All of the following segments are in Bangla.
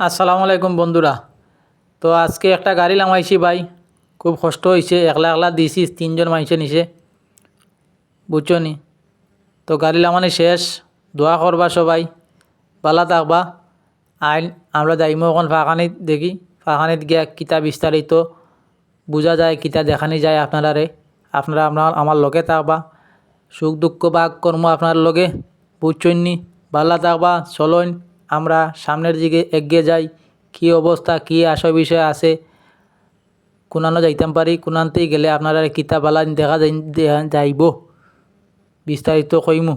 আসসালামু আলাইকুম বন্ধুরা। তো আজকে একটা গাড়ি লামাইছি ভাই। খুব কষ্ট হয়েছে একলা একলা দিছি, তিনজন মানুষে নিছে। বুঝছ নি? তো গাড়ি লামানি শেষ, দোয়া করবা সবাই, ভালো থাকবা। আইন, আমরা যাইমো এখন ফাঁকানিত দেখি, ফাঁকানিত গিয়া কিতা বিস্তারিত বোঝা যায় কিতা দেখানি যায় আপনারারে। আপনারা আপনার আমার লগে থাকবা, সুখ দুঃখ বা কর্ম আপনার লগে বুঝছেন নি? ভালো থাকবা চলইন আমরা সামনের দিকে এগিয়ে যাই। কি অবস্থা, কি আশয় বিষয় আছে? কোনানো যাইতাম পারি, কোনানতেই গেলে আপনারা কিতাব বালা দেখা যাই- যাইব। বিস্তারিত কইমু।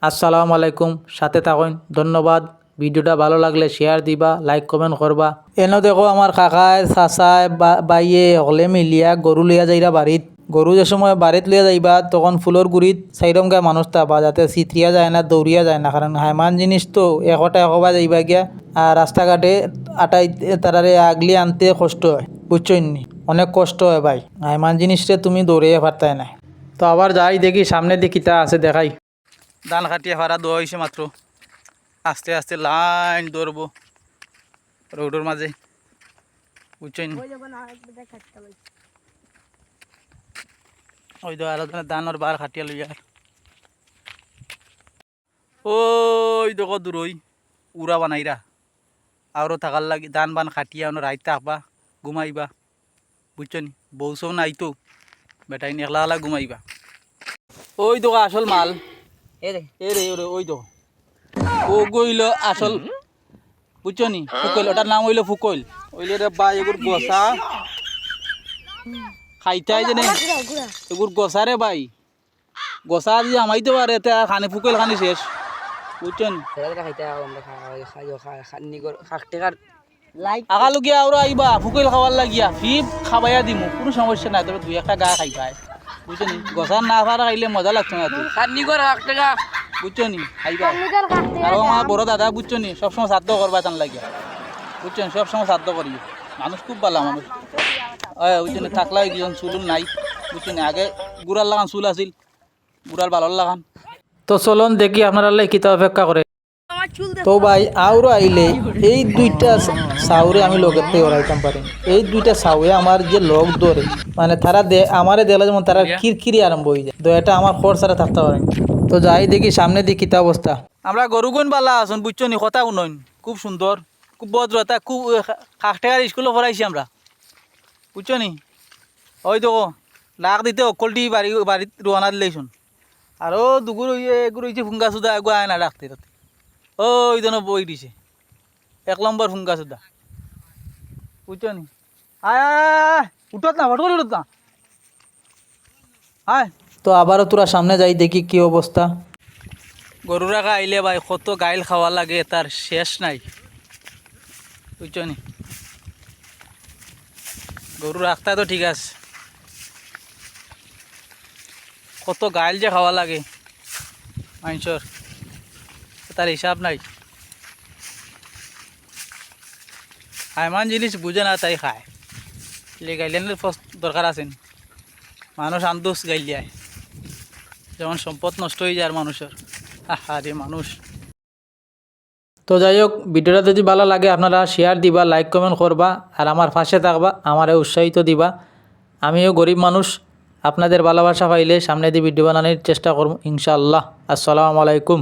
আসসালামু আলাইকুম, সাথে থাকুন। ধন্যবাদ। ভিডিওটা ভালো লাগলে শেয়ার দিবা লাইক কমেন্ট করবা। এনে দেখো, আমার কাকায় বা- বাইয়ে হলে মিলিয়া গরু লিয়া যাইরা বাড়িত গরু যে সময় বাড়িত লিয়া যাইবা, তখন ফুলর গুড়িত সাইরম গায়ে মানুষ তাবা যাতে চিত্রিয়া যায় না দৌড়িয়া যায় না। কারণ হাইমান জিনিস তো একটা একবা যাইবা গিয়া আর রাস্তাঘাটে আটাই তারারে আগলি আনতে কষ্ট হয় বুঝছই নি? অনেক কষ্ট হয় ভাই। হাইমান জিনিসটা তুমি দৌড়িয়ে পারতাই না তো আবার যাই দেখি, সামনে দেখি তা আছে দেখাই। ধান কাটিয়ে ফারা দোয়া হয়েছে মাত্র আস্তে আস্তে লাইন দৌড়বো রোডের মাঝে বুঝছেন ওই তো আর ধানের বার খাটিয়া লই আর ওই দেখো দূরই উড়া বানাইরা। আরও থাকার লাগি ধান বান খাটিয়া অন্য রাইত থাকবা ঘুমাইবা। বুঝছেন বউ সৌ নাই তো। বেটাই একলা একলা ঘুমাইবা। ওই দেখো আসল মাল। এ রে এ রে ওই দেখো। ও গইল আসল। বুঝছ নি? ফুকইল, ওটার নাম হইল ফুকইল। ওইলে রে বা এগুর গসা খাইতাই যে এগুর গসা রে ভাই। গসা দিয়ে আমাইতে পারে তে খানি ফুকইল খানি শেষ। বুঝছ নি আগালু গিয়া আরও আইবা ফুকইল খাওয়ার লাগিয়া। ফি খাবাইয়া দিমু কোনো সমস্যা নাই তবে দুই একটা গা খাই খাই বুঝছ নি গসা না ফারা খাইলে মজা লাগতো না তুই বুঝছ নি খাইবা আর আমার বড় দাদা বুঝছ নি সবসময় শ্রাদ্ধ করবা টান লাগিয়া বুঝছ নি সবসময় শ্রাদ্ধ করি মানুষ খুব ভালো মানুষ ওই বুঝছ নি থাকলা একজন চুল নাই বুঝছ নি আগে গুড়ার লাগান চুল আছিল গুড়ার ভালোর লাগান। তো চলুন দেখি আপনারা কিতা অপেক্ষা করে। তো ভাই আউরো আইলে এই দুইটা সাউরে আমি থেকে ওরাইতাম পারি। এই দুইটা সাউয়ে আমার যে লগ ধরে মানে তারা দে আমারে দেখলে যেমন তারা কিরকিরি আরম্ভ হয়ে যায়। তো এটা আমার খরচারে থাকতে পারে তো যাই দেখি সামনে দেখি তা অবস্থা। আমরা গরুগুন বালা আছেন বুঝছ নি কথা উন্নয়ন খুব সুন্দর খুব ভদ্রতা খুব টাকার স্কুলে পড়াইছি আমরা। বুঝছ নি ওই দেখো লাখ দিতে অকলটি বাড়ি বাড়িত রোয়ানা দিলেইছুন আরও দুগুর ইয়ে এগুলো হয়েছে ফুঙ্গা সুদা এগো আয় না রাখতে রাখতে ওই জন্য বই দিছে। এক নম্বর ফুঙ্গা সুদা বুঝছ নি আয় উঠত না ফট করে উঠত না। আয়। তো আবারও তোরা সামনে যাই দেখি কি অবস্থা। গরু রাখা আইলে ভাই কত গাইল খাওয়া লাগে তার শেষ নাই। বুঝছ নি গরু রাখতে তো ঠিক আছে। কত গাইল যে খাওয়া লাগে। মানুষের তার হিসাব নাই। এমন জিনিস বুঝে না, তাই খায়। লে গাইলেনের দরকার আছেন মানুষ আন্দোষ গাইলিয়ায় যেমন সম্পদ নষ্ট হয়ে যায় মানুষের। আরে মানুষ। তো যাই হোক, ভিডিওটা যদি ভালো লাগে, আপনারা শেয়ার দিবা লাইক কমেন্ট করবা, আর আমার পাশে থাকবা, আমারে উৎসাহিত দিবা। আমিও গরিব মানুষ, আপনাদের ভালোবাসা পাইলে সামনে দিয়ে ভিডিও বানানোর চেষ্টা করব, ইনশাআল্লাহ। আসসালামু আলাইকুম।